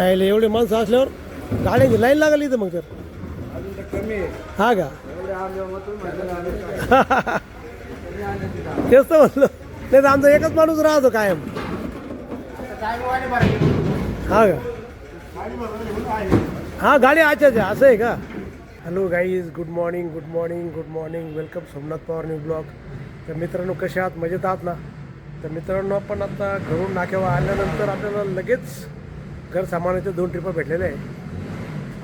काय एवढे माणसं असल्यावर गाड्यांची लाईन लागली इथं मग तर. हा का? म्हटलं तेच तर म्हणलं. नाही तर आमचा एकच माणूस राहतो कायम. काय हा का? गाडी आहे. हा गाडी अच्छा अच्छा असं आहे का? Hello guys good morning good morning good morning welcome Somnath Pawar new blog तर मित्रांनो कसे आहात? मजेत आहात ना? तर मित्रांनो आपण आता घरून नाक्यावर आल्यानंतर आपल्याला लगेच घर सामानाच्या दोन ट्रिपा भेटलेल्या आहे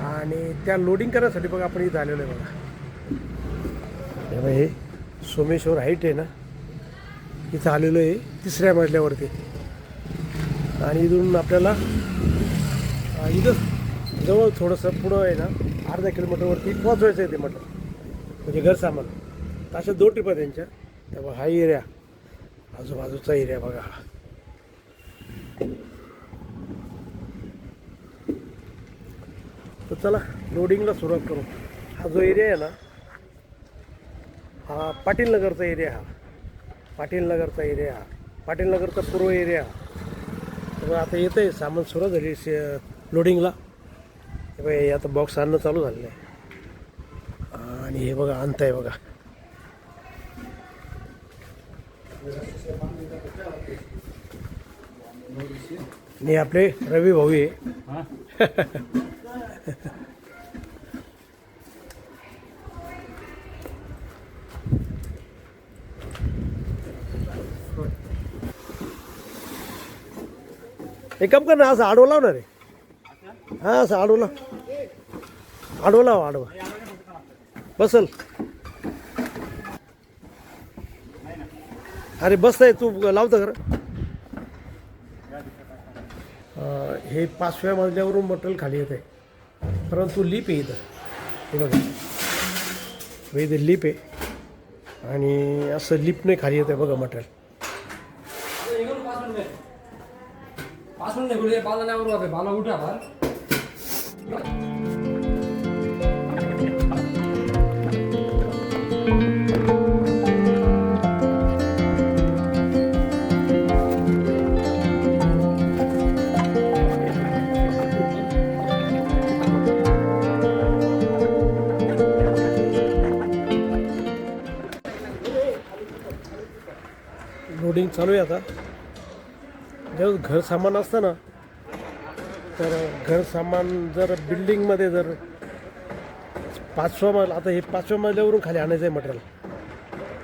आणि त्या लोडिंग करण्यासाठी बघा आपण इथं आलेलो आहे बघा. हे बघा, हे सोमेश्वर हाईट आहे ना. इथं आलेलो आहे तिसऱ्या मजल्यावरती. आणि इथून आपल्याला इथं जवळ थोडंसं पुढं आहे ना अर्धा किलोमीटरवरती पोहोचवायचं आहे ते म्हटलं. म्हणजे घर सामान तर अशा दोन ट्रिप आहेत त्यांच्या. तेव्हा हा एरिया आजूबाजूचा एरिया बघा. तर चला लोडिंगला सुरुवात करू. हा जो एरिया आहे ना हा पाटील नगरचा एरिया हा. पाटील नगरचा एरिया हा. पाटील नगरचा पूर्व एरिया हा. तर आता येतं आहे सामान सुरू झाली शे लोडिंगला हे बघा हे आता बॉक्स आणणं चालू झालेलं आहे. आणि हे बघा आणत आहे बघा. आणि आपले रवी भाऊ आहे एक काम कर ना असं आडवं लाव ना रे. हा असं आडवं लाव. आडवं लाव आडवा. बसल. अरे बसताय तू लावतं खरं. हे पाचव्या मजल्यावरून मटेरियल खाली येत आहे परंतु लिप आहे इथं. हे बघा. वेद इथं लिप. आहे आणि असं लिप नाही खाली येतं बघा मटेरियल. पासून निघून बाला नाही बरोबर बाला उठा चालू आहे आता. ज्यावेळेस घर सामान असतं ना तर घर सामान जर बिल्डिंगमध्ये जर पाचवा मजला आता हे पाचव्या मजल्यावरून खाली आणायचं आहे मटेरियल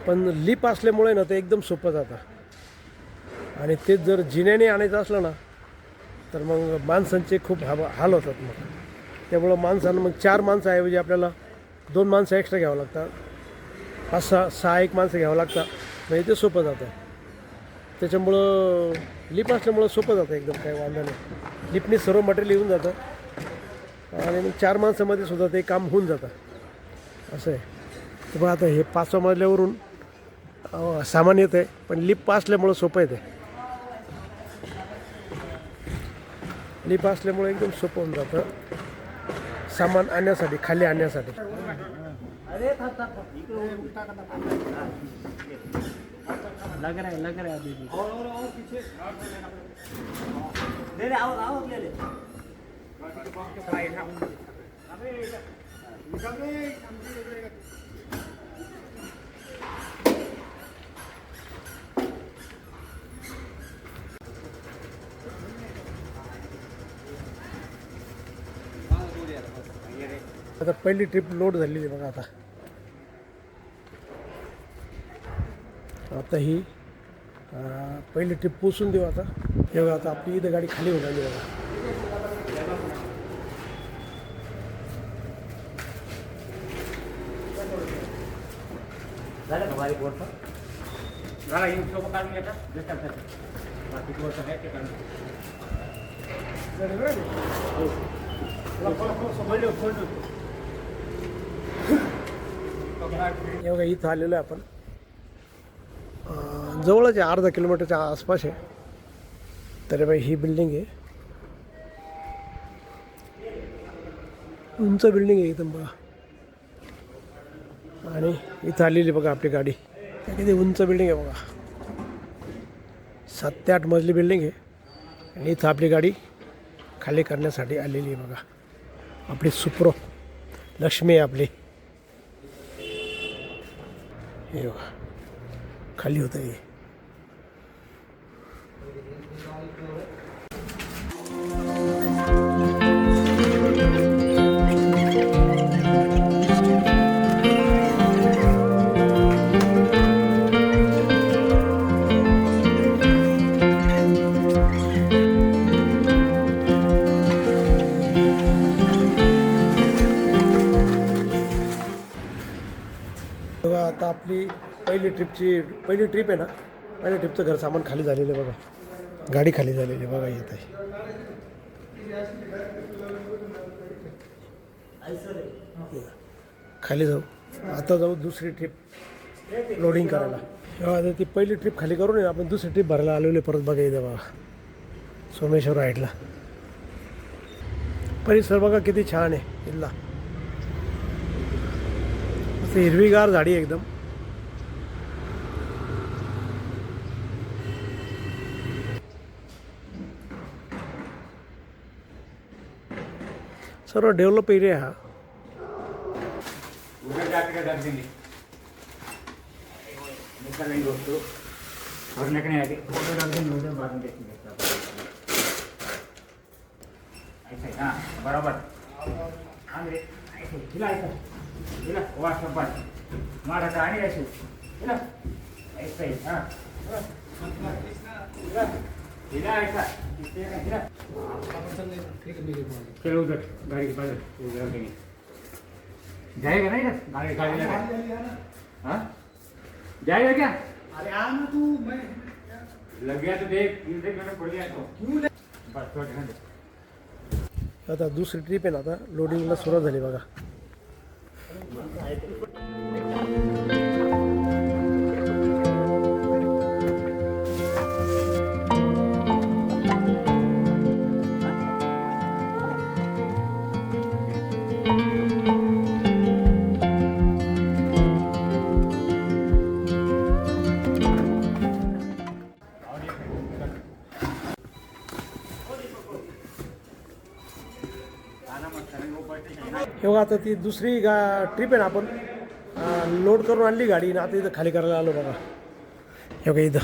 पण लिप असल्यामुळे ना ते एकदम सोपं जातं. आणि तेच जर जिन्याने आणायचं असलं ना तर मग माणसांचे खूप हा हाल होतात मग. त्यामुळं माणसानं मग चार माणसाऐवजी आपल्याला दोन माणसं एक्स्ट्रा घ्यावं लागतात. पाच सहा सहा एक माणसं घ्यावं लागतात. म्हणजे ते सोपं जातं. त्याच्यामुळं लिप असल्यामुळं सोपं जातं एकदम काही वांधा नाही. लिपने सर्व मटेरियल येऊन जातं. आणि मग चार माणसामध्ये सुद्धा ते काम होऊन जातं. असं आहे. तर बघा आता हे पाचव्या मजल्यावरून सामान येतं आहे पण लिप असल्यामुळं सोपं येते लिप असल्यामुळे एकदम सोपं होऊन जातं. सामान आणण्यासाठी खाली आणण्यासाठी. लग रहा है लग रहा है अभी भी आता पहिली ट्रिप लोड झालेली बघा आता. आता ही पहिली ट्रिप पोचून देऊ आता. हे बघा आता आपली इथं गाडी खाली होऊन आली बघा झालं का बारीक झाला येऊन सोबत काढून घेता. जस्ट बाकी बोर्ड आहे ते काढून हे. बघा इथं आलेलो आहे आपण. जवळच आहे अर्धा किलोमीटरच्या आसपास आहे. तरी बाई ही बिल्डिंग आहे. उंच बिल्डिंग आहे इथं बघा. आणि इथं आलेली बघा आपली गाडी. किती उंच बिल्डिंग आहे बघा. सात ते आठ मजली बिल्डिंग आहे. आणि इथं आपली गाडी खाली करण्यासाठी आलेली आहे बघा. आपली सुप्रो. लक्ष्मी आहे आपली. हे बघा. खाली होतं हे तेव्हा आता आपली पहिली ट्रिपची पहिली ट्रिप आहे ना? पहिल्या ट्रिपचं घर सामान खाली झालेलं आहे बघा. गाडी खाली झालेली आहे बघा येत आहे खाली जाऊ. आता जाऊ दुसरी ट्रिप लोडिंग करायला. तेव्हा आता ती पहिली ट्रिप खाली करून आपण दुसरी ट्रिप भरायला आलेली परत बघा येते बघा. सोमेश्वर राईटला परिसर बघा किती छान आहे इथला हिरवीगार झाडी आहे एकदम. सर्व डेव्हलप एरिया हा. बरोबर. जाके गाड़ी जाएगा नहीं ना गाड़ी गाड़ी लगा हाँ जाएगा क्या अरे आ ना तू मैं लग गया तो देख देख मैंने पड़ गया तो क्यों बस तो ध्यान दे आता दुसरी ट्रिप आहे ना आता लोडिंगला सुरुवात झाली बघा. आता ती दुसरी गा ट्रिप आहे ना आपण लोड करून आणली गाडी आणि आता इथं खाली करायला आलो बघा. हे बघा इथं.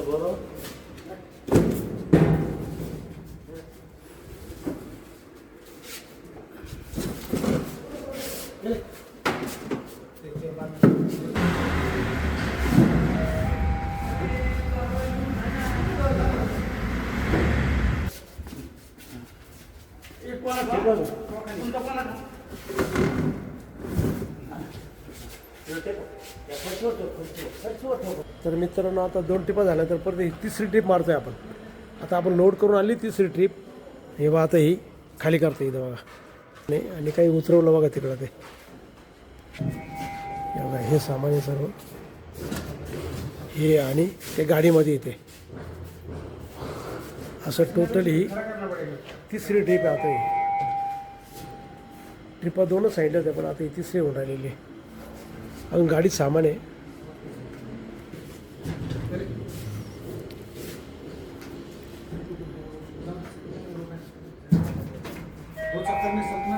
बरं तर मित्रांनो आता दोन टिपा झाल्या तर परत ही तिसरी ट्रिप मारतोय आपण. आता आपण लोड करून आली तिसरी ट्रिप हे बघा आता ही खाली करते इथं बघा. नाही आणि काही उतरवलं बघा तिकडं ते. हे बघा हे सामान आहे सर्व. हे आणि ते गाडीमध्ये येते. असं टोटली तिसरी ट्रिप आता ही. ट्रिपा दोनच साईडला होत्या पण आता ही तिसरी होऊन राहिलेली आहे. अजून गाडीत सामान आहे.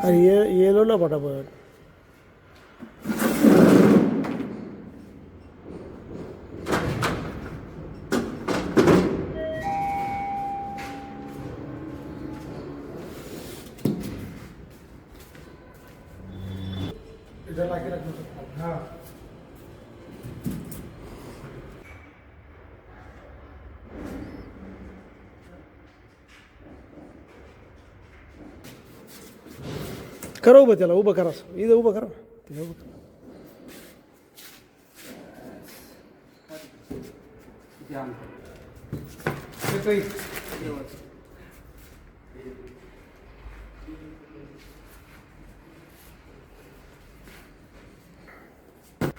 आणि ये येलो ना पटापट इधर लाके रखना सकता हाँ करा उभं त्याला उभं करा इथं उभं करा तिथं उभं करा. ये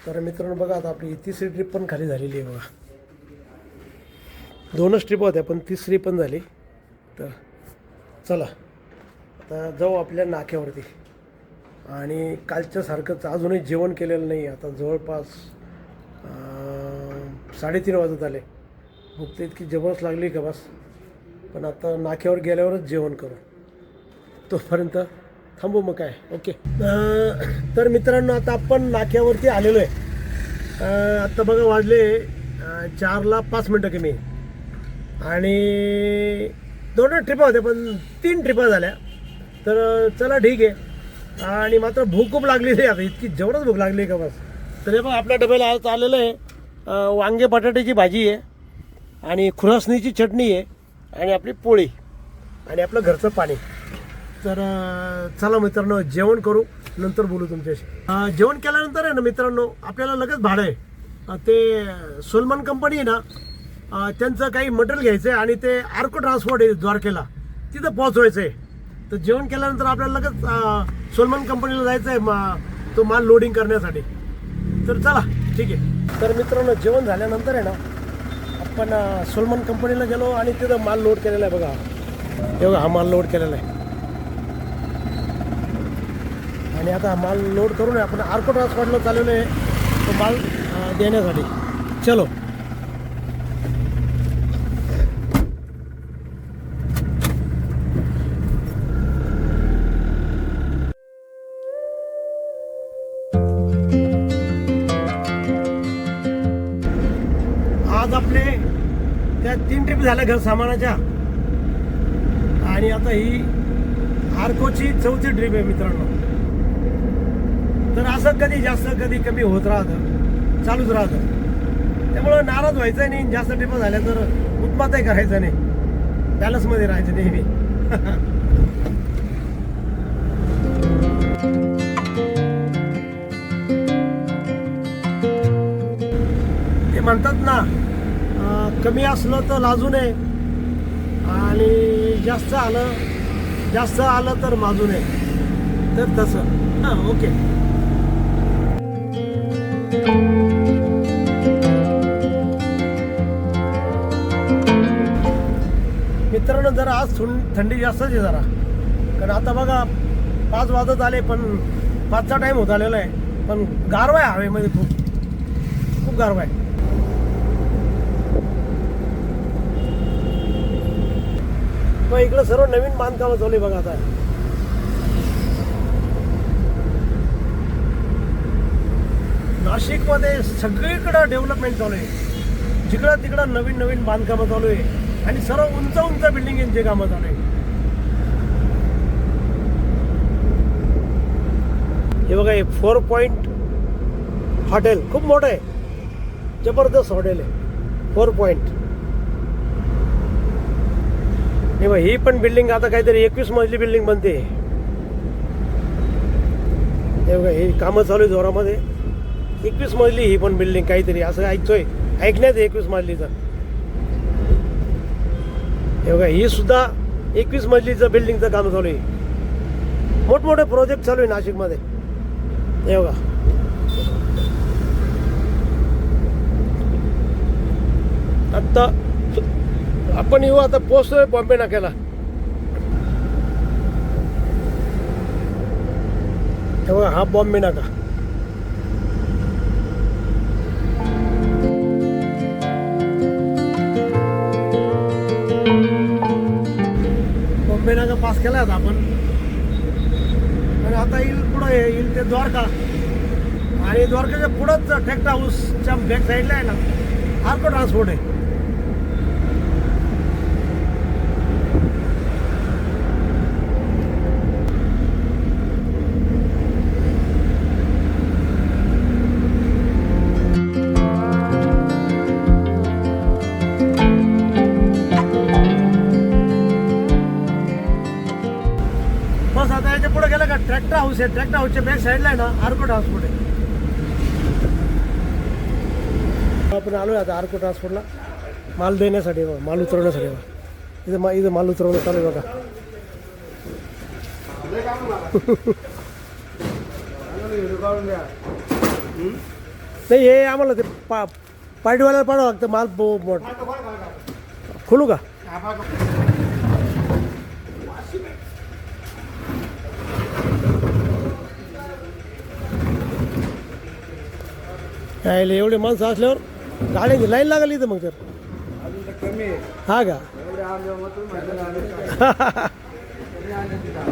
तर मित्रांनो बघा आता आपली तिसरी ट्रिप पण खाली झालेली आहे बघा. दोनच ट्रिप होत्या पण तिसरी पण झाली. तर चला आता जाऊ आपल्या नाक्यावरती. आणि कालच्यासारखंच अजूनही जेवण केलेलं नाही आता जवळपास साडेतीन वाजत आले. भूक तर इतकी जबरदस्त लागली का बस? पण आता नाक्यावर गेल्यावरच जेवण करू. तोपर्यंत थांबू मग काय? ओके. तर मित्रांनो आता आपण नाक्यावरती आलेलो आहे. आत्ता बघा वाजले चारला पाच मिनटं कमी. आणि दोन ट्रिपा होत्या पण तीन ट्रिपा झाल्या. तर चला ठीक आहे. आणि मात्र भूक खूप लागली आहे आता इतकी जबरदस्त भूक लागली आहे का बस. तर हे बघ आपल्या डब्याला आज आलेलं आहे. वांगे बटाट्याची भाजी आहे. आणि खुरासणीची चटणी आहे. आणि आपली पोळी. आणि आपलं घरचं पाणी. तर चला मित्रांनो जेवण करू. नंतर बोलू तुमच्याशी. जेवण केल्यानंतर आहे ना मित्रांनो आपल्याला लगेच भाडं आहे. ते सोलमन कंपनी आहे ना त्यांचं काही मटेरियल घ्यायचं आहे आणि ते आर्को ट्रान्सपोर्ट आहे द्वारकेला. तिथं पोहोचवायचं आहे. तर जेवण केल्यानंतर आपल्याला लगेच सोलमन कंपनीला जायचं आहे मा तो माल लोडिंग करण्यासाठी. तर चला ठीक आहे. तर मित्रांनो जेवण झाल्यानंतर आहे ना आपण सोलमन कंपनीला गेलो आणि तिथं माल लोड केलेला आहे बघा. हे बघा हा माल लोड केलेला आहे. आणि आता माल लोड करून आपण आर्को ट्रान्सपोर्टला चालवलं आहे. तो माल देण्यासाठी. चलो. आज आपले त्या तीन ट्रिप झाल्या घर सामानाच्या. आणि आता ही आर्कोची चौथी ट्रिप आहे मित्रांनो. तर असं कधी जास्त कधी कमी होत राहतं चालूच राहतं. त्यामुळं नाराज व्हायचं नाही जास्त टिपा झाल्या तर उत्पातही करायचं नाही. बॅलन्समध्ये राहायचं नेहमी. ते म्हणतात ना कमी असलं तर लाजू नये. आणि जास्त आलं जास्त आलं तर माजू नये. तर तसं. हां ओके. मित्रांनो जरा आज थुं- थंडी जास्तच आहे जरा. कारण आता बघा पाच वाजत आले पण पाचचा टाईम होत आलेला आहे. पण गारवा आहे हवेमध्ये खूप. खूप गारवा आहे. मग इकडं सर्व नवीन बांधकामं चालू आहे बघा आता. नाशिकमध्ये सगळीकडं डेव्हलपमेंट चालू आहे. जिकडं तिकडं नवीन नवीन बांधकामं चालू आहे आणि सर्व उंच उंच बिल्डिंग बिल्डिंगचे कामं चालू आहे हे बघा हे फोर पॉईंट हॉटेल खूप मोठं आहे. जबरदस्त हॉटेल आहे. फोर पॉईंट हे बघ ही पण बिल्डिंग आता काहीतरी एकवीस मजली बिल्डिंग बनते. हे बघा ही कामं चालू आहे जोरामध्ये. एकवीस मजली ही पण बिल्डिंग काहीतरी असं ऐकतोय. ऐकण्यात एकवीस मजलीचं. हे बघा ही सुद्धा एकवीस मजलीचं बिल्डिंगचं काम चालू आहे. मोठमोठे प्रोजेक्ट चालू आहे नाशिकमध्ये. हे बघा. आत्ता आपण येऊ आता पोचतोय बॉम्बे नाक्याला. हे हा बॉम्बे नाका. पास केला आता आपण. आणि आता येईल पुढं येईल ते द्वारका. आणि द्वारकाच्या पुढंच टेक्ट हाऊसच्या बॅक साईडला आहे ना. आर्को ट्रान्सपोर्ट आहे. बस आता याच्यापुढे गेलं का ट्रॅक्टर हाऊस आहे ट्रॅक्टर हाऊसच्या बॅक साईडला आहे ना आर्को ट्रान्सपोर्ट आहे आपण आलोय आता आर्को ट्रान्सपोर्टला माल देण्यासाठी बघा, माल उतरवण्यासाठी बघा. इथं मा इथं माल उतरवणं चालू आहे बघा व्हिडिओ काढून द्या नाही हे आम्हाला ते पा पार्टीवाल्याला पाडावं लागतं माल बो- मोठ खोलू का यायला एवढे माणसं असल्यावर गाड्यांची लाईन लागली इथं मग तर. हा का?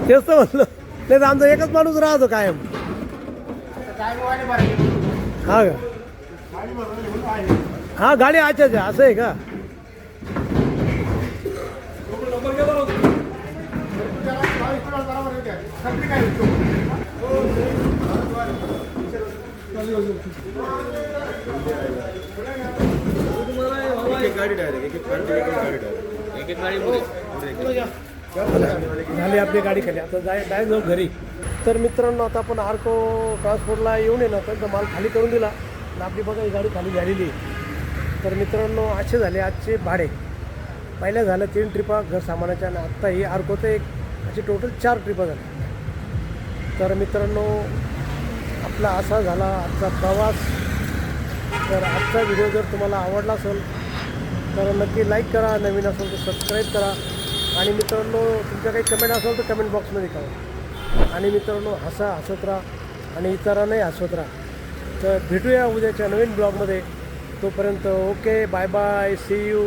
तेच तर म्हणलं. नाही तर आमचा एकच माणूस राहतो कायम. हा का? हा गाडी अच्छा अच्छा असं आहे का? झाली आपली गाडी खाली. आता जाय डाय जाऊ घरी. तर मित्रांनो आता आपण आर्को ट्रान्सपोर्टला येऊन ना त्यांचा माल खाली करून दिला. आणि आपली बघा ही गाडी खाली झालेली आहे. तर मित्रांनो असे झाले आजचे भाडे. पहिल्या झालं तीन ट्रिपा घर सामानाच्या आणि आत्ता ही आर्कोचं एक असे टोटल चार ट्रिपा झाल्या. तर मित्रांनो आपला असा झाला आजचा प्रवास. तर आजचा व्हिडिओ जर तुम्हाला आवडला असेल तर नक्की लाईक करा नवीन असेल तर सबस्क्राईब करा. आणि मित्रांनो तुमच्या काही कमेंट असेल तर कमेंट बॉक्समध्ये करा आणि मित्रांनो हसा हसत राहा आणि इतरांनाही हसत राहा. तर भेटूया उद्याच्या नवीन ब्लॉगमध्ये तोपर्यंत okay bye bye see you